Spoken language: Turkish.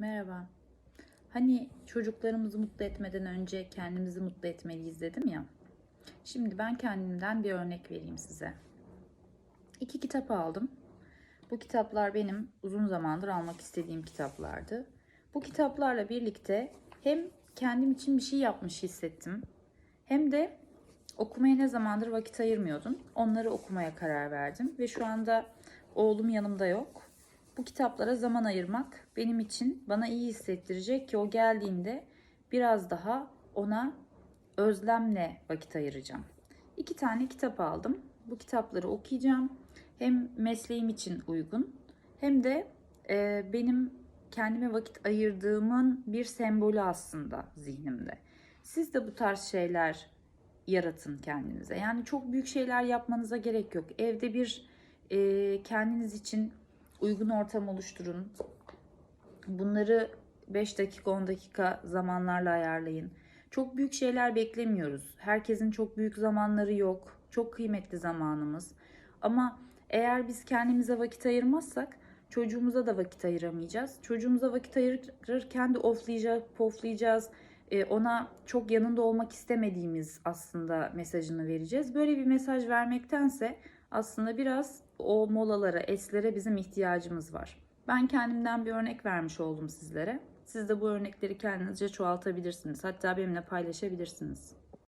Merhaba. Hani çocuklarımızı mutlu etmeden önce kendimizi mutlu etmeliyiz dedim ya. Şimdi ben kendimden bir örnek vereyim size. İki kitap aldım. Bu kitaplar benim uzun zamandır almak istediğim kitaplardı. Bu kitaplarla birlikte hem kendim için bir şey yapmış hissettim. Hem de okumaya ne zamandır vakit ayırmıyordum. Onları okumaya karar verdim ve şu anda oğlum yanımda yok. Bu kitaplara zaman ayırmak benim için bana iyi hissettirecek ki o geldiğinde biraz daha ona özlemle vakit ayıracağım. İki tane kitap aldım. Bu kitapları okuyacağım. Hem mesleğim için uygun hem de e, benim kendime vakit ayırdığımın bir sembolü aslında zihnimde. Siz de bu tarz şeyler yaratın kendinize. Yani çok büyük şeyler yapmanıza gerek yok. Evde bir e, kendiniz için uygun ortam oluşturun. Bunları 5 dakika 10 dakika zamanlarla ayarlayın. Çok büyük şeyler beklemiyoruz. Herkesin çok büyük zamanları yok. Çok kıymetli zamanımız. Ama eğer biz kendimize vakit ayırmazsak çocuğumuza da vakit ayıramayacağız. Çocuğumuza vakit ayırırken de oflayacağız, poflayacağız. Ee, ona çok yanında olmak istemediğimiz aslında mesajını vereceğiz. Böyle bir mesaj vermektense aslında biraz o molalara, eslere bizim ihtiyacımız var. Ben kendimden bir örnek vermiş oldum sizlere. Siz de bu örnekleri kendinizce çoğaltabilirsiniz. Hatta benimle paylaşabilirsiniz.